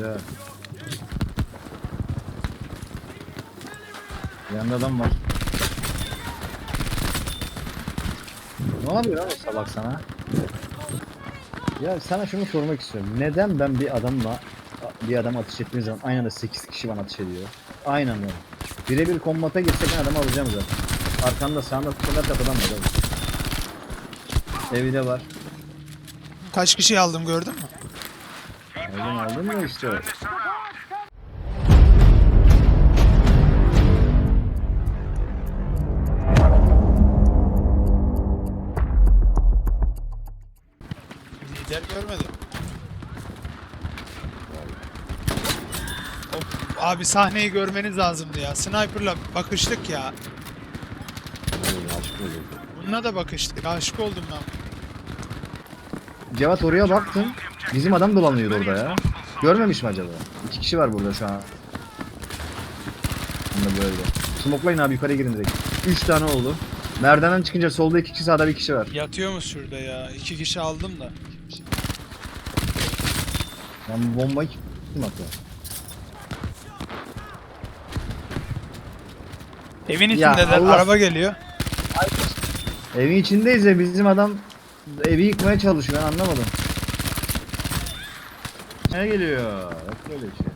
Güzel. Yanında adam var. Ne yapıyor abi salak sana? Ya sana şunu sormak istiyorum. Neden ben bir adamla bir adam ateş ettiğim zaman aynı anda 8 kişi bana ateş ediyor? Aynen öyle. Birebir kombata girsek ben adamı alacağım zaten. Arkanda sağında sola kapıdan abi. Evi de var. Kaç kişi aldım gördün mü? Evden aldın mı işte? Lider görmedim. Of, abi sahneyi görmeniz lazımdı ya. Sniper'la bakıştık ya. Aşk oluyor. Bununla da bakıştık. Aşık oldum ben. Cevat oraya baktım. Bizim adam dolanıyordu orada ya. Görmemiş mi acaba? İki kişi var burada şu an. Bunda böyle. Smoklayın abi yukarı girin direkt. Üç tane oldu. Merdivenden çıkınca solda iki kişi sağda bir kişi var. Yatıyor mu şurada ya? İki kişi aldım da. Ben bombayı kim attı? Evin Ya içinde de Allah- araba geliyor. Evin içindeyiz ya bizim adam evi yıkmaya çalışıyor ben anlamadım. Ne geliyor? Yok böyle bir şey.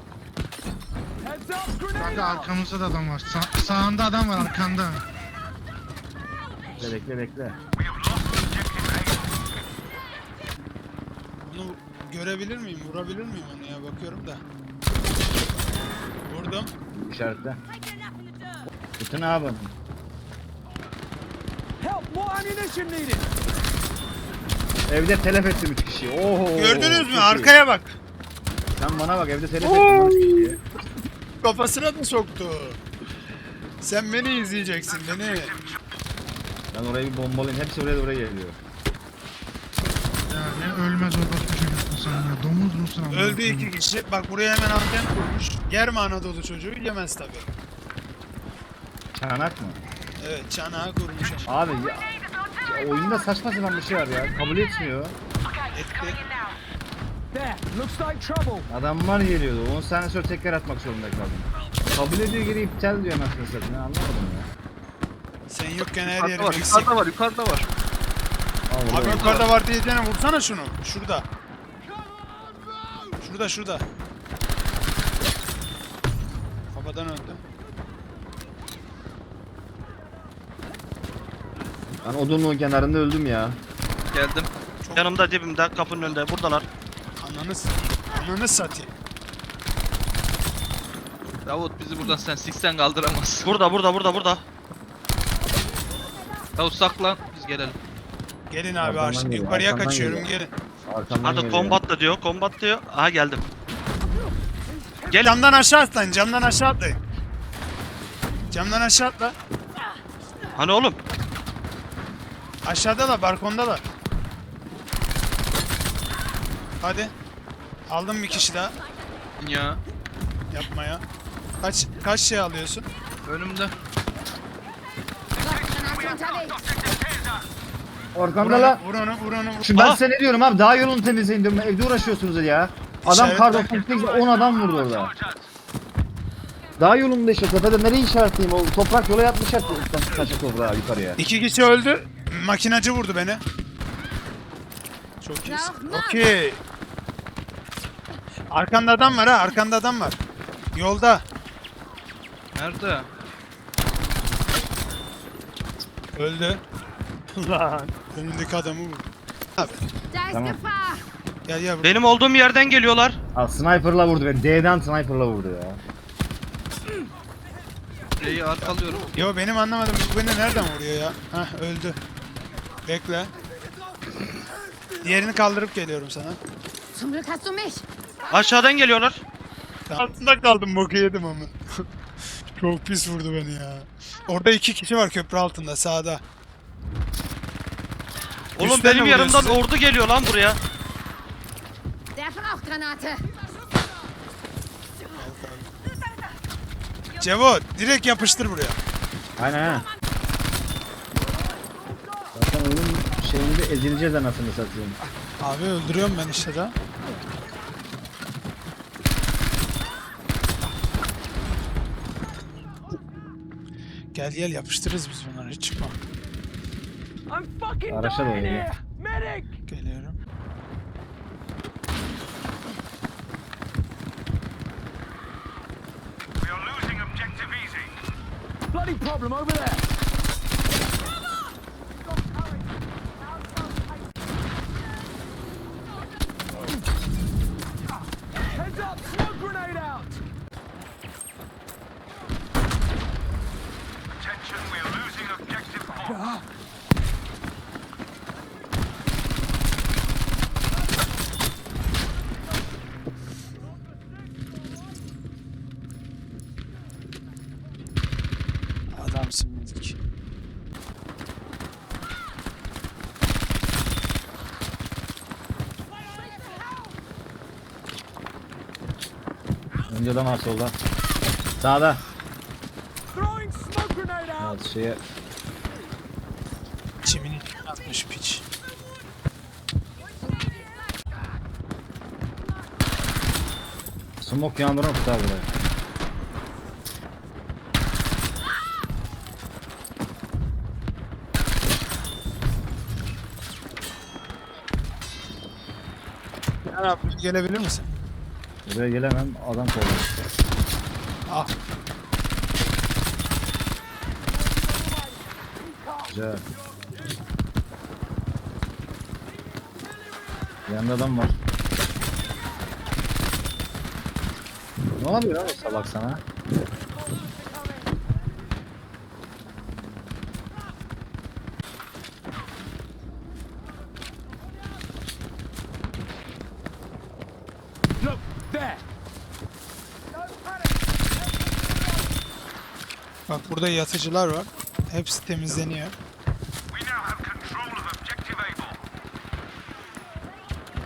Kanka arkamızda da adam var. Sa- sağında adam var arkanda. Bekle bekle bekle. Bunu görebilir miyim? Vurabilir miyim onu ya? Bakıyorum da. Vurdum. İşaretle. Bütün abi. Help! More ammunition needed! Evde telef ettim üç kişiyi. Oho. Gördünüz mü? Arkaya bak. Sen bana bak evde telef ettim üç kişiyi. Kafasına da soktu. Sen beni izleyeceksin beni. Ben orayı bir bombalayayım. Hepsi oraya oraya geliyor. Ya ne ölmez o bak çocuksun sen ya. Domuz musun ama? Öldü iki kişi. Bak buraya hemen anten kurmuş. Yer mi Anadolu çocuğu? Yemez tabi. Çanak mı? Evet çanağı kurmuş. Abi ya, ya oyunda saçma sapan bir şey var ya. Kabul etmiyor. Etti. There! Looks like trouble! Adamlar geliyordu. 10 saniye sonra tekrar atmak zorunda kaldım. Kabul ediyor geri iptal diyor anasını satayım. Anlamadım ya. Sen yokken her Yukarıda yerim var, eksik. yukarıda var, yukarıda var. Al Abi yukarıda var diyeceğine vursana şunu. Şurada. Şurada şurada. Kafadan öldü. Ben odunluğun kenarında öldüm ya. Geldim. Yanımda dibimde kapının önünde buradalar. Ananı s- Ananı satayım. Davut bizi buradan sen siksen kaldıramaz. Burada burada burada burada. Davut saklan biz gelelim. Gelin abi Arkamdan geliyor, yukarıya arkamdan kaçıyorum geliyor. gelin. Arkamdan Hadi geliyor. combat da diyor, combat diyor. Aha geldim. Gel. Camdan aşağı atlayın camdan aşağı atlayın. Camdan aşağı atla. Hani oğlum? Aşağıda da balkonda da. Hadi. Aldım bir kişi daha. Ya Yapmaya. Kaç kaç şey alıyorsun? önümde. Arkamda la. Vur onu vur onu vur. Şu ben Aha. size ne diyorum abi daha yolunu temizleyin diyorum. Evde uğraşıyorsunuz ya. Adam İşaret- kar 98'de 10 adam vurdu orada. Daha yolunda işte tepede nereyi işaretleyeyim o toprak yola yatmış artık taşı toprağa yukarıya. İki kişi öldü. Makinacı vurdu beni. Çok iyisin. Okey. Arkanda adam var ha. Arkanda adam var. Yolda. Nerede? Öldü. Lan. Önündeki adamı vurdu. Abi. Tamam. Gel gel. vur. Benim olduğum yerden geliyorlar. Al sniper'la vurdu beni. D'den sniper'la vurdu ya. Şeyi arkalıyorum. Yo benim anlamadım. Bu beni nereden vuruyor ya? Hah öldü. Bekle. Diğerini kaldırıp geliyorum sana. Zum Glück hast du mich. Aşağıdan geliyorlar. Altında kaldım boku yedim ama. Çok pis vurdu beni ya. Orada iki kişi var köprü altında sağda. Oğlum Üstten benim vuruyor yanımdan ordu geliyor lan buraya. Der Rauchgranate. Cevo direkt yapıştır buraya. Aynen ha. Zaten oyunun şeyinde ezileceğiz anasını satayım. Abi öldürüyorum ben işte de. Gel gel yapıştırırız biz bunları hiç çıkma. Araşa doğru dying Geliyorum. Bloody problem over there! Hands up! Smoke grenade out! Attention, we are losing objective off. Adamsın müzik. Önce adam var solda. Sağda. Throwing smoke grenade out! Ya şeye Çimini atmış piç. smoke yağmuru tut abi buraya. Yan abi gelebilir misin? Buraya gelemem adam solda. Ah Güzel. Yanında adam var. Ne yapıyor abi salak sana? Look, there! bak burada yatıcılar var. Hepsi temizleniyor.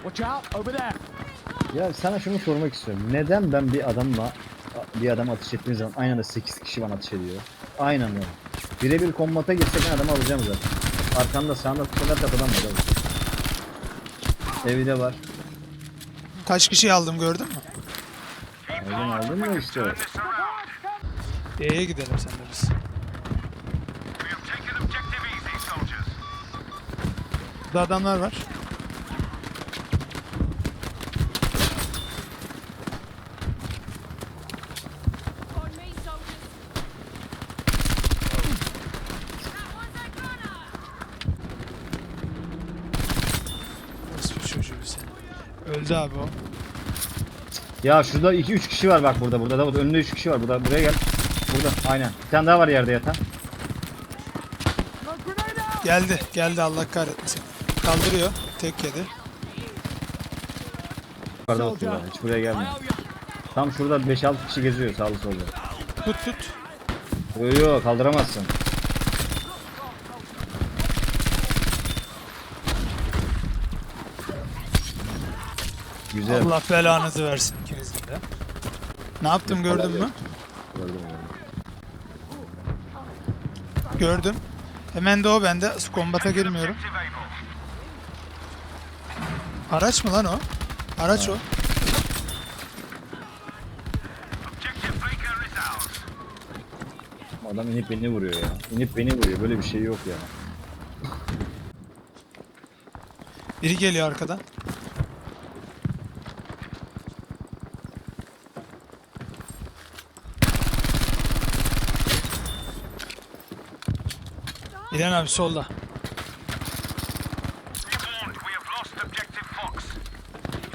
Watch out! Over there! Ya sana şunu sormak istiyorum. Neden ben bir adamla bir adam ateş ettiğim zaman aynı anda 8 kişi bana ateş ediyor? Aynen öyle. Birebir kombata girsek ben adamı alacağım zaten. Arkamda sağında kadar kapıdan var. Evi de var. Kaç kişi aldım gördün mü? Aldın aldın mı işte? E'ye gidelim sen de biz. Burada adamlar var. Öldü abi o. Ya şurada 2-3 kişi var bak burada burada da önünde 3 kişi var burada buraya gel. Burada aynen. Bir tane daha var yerde yatan. Geldi. Geldi Allah kahretmesin. Kaldırıyor. Tek yedi. Yukarıda oturuyorlar. Hiç buraya gelmiyor. Tam şurada 5-6 kişi geziyor sağlı solda. Tut tut. Yok yok kaldıramazsın. Güzel. Allah belanızı versin ikinizin de. Ne yaptım gördün mü? Gördüm, gördüm. Hemen de o bende. Kombata girmiyorum. Araç mı lan o? Araç o. Adam inip beni vuruyor ya. İnip beni vuruyor. Böyle bir şey yok ya. Biri geliyor arkadan. İlhan abi solda.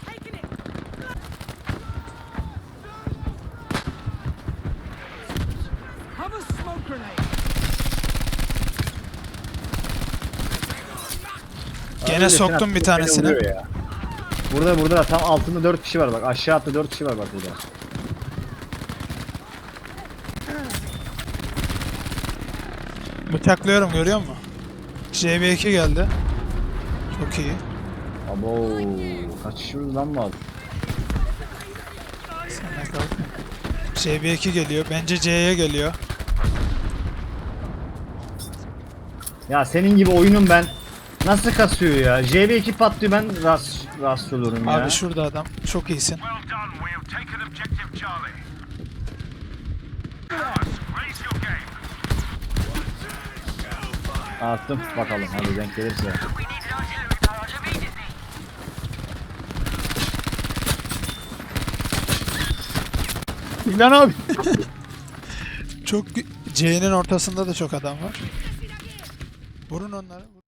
Taking it! Have a smoke grenade! Gene soktum bir tanesini. Burada burada tam altında 4 kişi var bak. Aşağı hatta 4 kişi var bak burada. Bıçaklıyorum görüyor musun? JB2 geldi. Çok iyi. Abo kaç kişi lan var? Sana kalk. JB2 geliyor. Bence C'ye geliyor. Ya senin gibi oyunum ben nasıl kasıyor ya? JB2 patlıyor ben ras rahatsız olurum ya. Abi şurada adam. Çok iyisin. Well done. We have taken objective Charlie. Attım bakalım hadi denk gelirse. İlan abi. çok C'nin ortasında da çok adam var. Vurun onları.